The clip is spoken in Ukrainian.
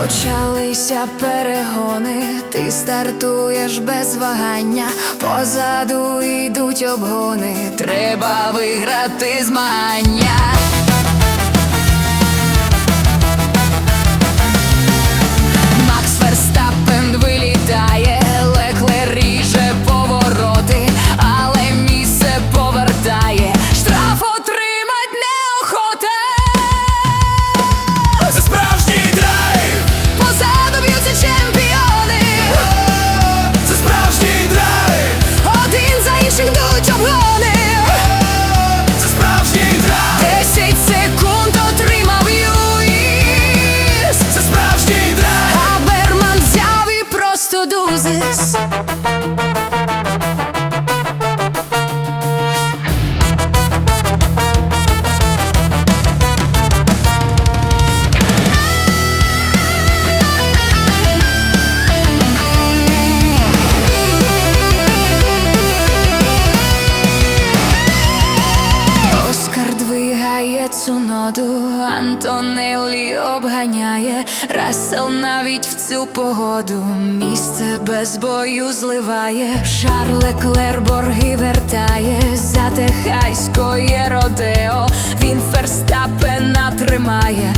Почалися перегони, ти стартуєш без вагання, позаду йдуть обгони, треба виграти змагання. this. Цю ноду, Антонелі обганяє, Рассел навіть в цю погоду місце без бою зливає, Шарле Клер борги вертає, за техайської родео, він Ферстапена тримає,